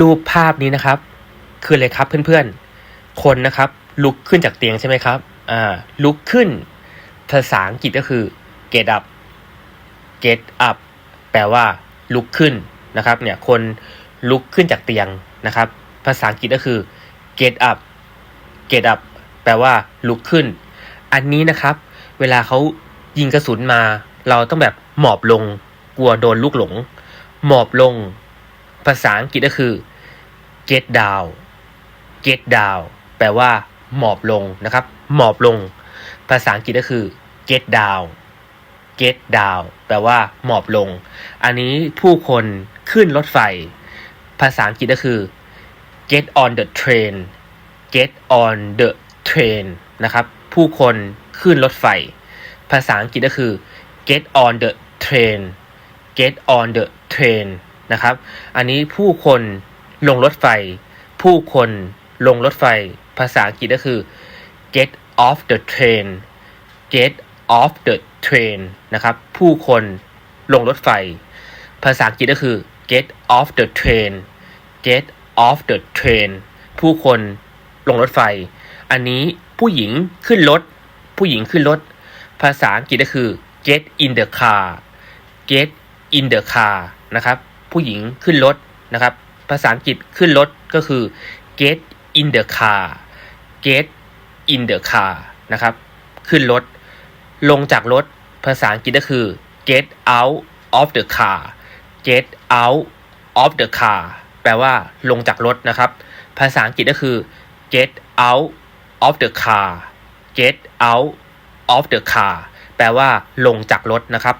รูปภาพนี้นะครับ คืออะไรครับเพื่อนๆ คนนะครับ ลุกขึ้นจากเตียงใช่ไหมครับอ่าลุกขึ้น ภาษาอังกฤษก็คือ get up get up แปลว่าลุกขึ้นนะครับ เนี่ยคนลุกขึ้นจากเตียงนะครับ ภาษาอังกฤษก็คือ get up get up แปลว่าลุกขึ้น อันนี้นะครับ เวลาเขายิงกระสุนมา เราต้องแบบหมอบลง กลัวโดนลูกหลง หมอบลง ภาษาอังกฤษก็คือ get down get down แปลว่า หมอบลงนะครับ หมอบลง ภาษาอังกฤษก็คือ get down get down แปลว่า หมอบลง อันนี้ผู้คนขึ้นรถไฟ ภาษาอังกฤษก็คือ get on the train get on the train นะครับ ผู้คนขึ้นรถไฟ ภาษาอังกฤษก็คือ get on the train get on the train นะครับ อันนี้ผู้คนลงรถไฟ ผู้คนลงรถไฟ ภาษาอังกฤษก็คือ get off the train get off the train นะครับ ผู้คนลงรถไฟ ภาษาอังกฤษก็คือ get off the train get off the train ผู้คนลงรถไฟ อันนี้ผู้หญิงขึ้นรถ ผู้หญิงขึ้นรถ ภาษาอังกฤษก็คือ get in the car get in the car นะครับ ผู้หญิงขึ้นรถนะครับ ภาษาอังกฤษขึ้นรถก็คือ get in the car get in the car นะครับ ขึ้นรถ ลงจากรถ ภาษาอังกฤษก็คือ get out of the car get out of the car แปลว่าลงจากรถนะครับ ภาษาอังกฤษก็คือ get out of the car get out of the car แปลว่าลงจากรถนะครับ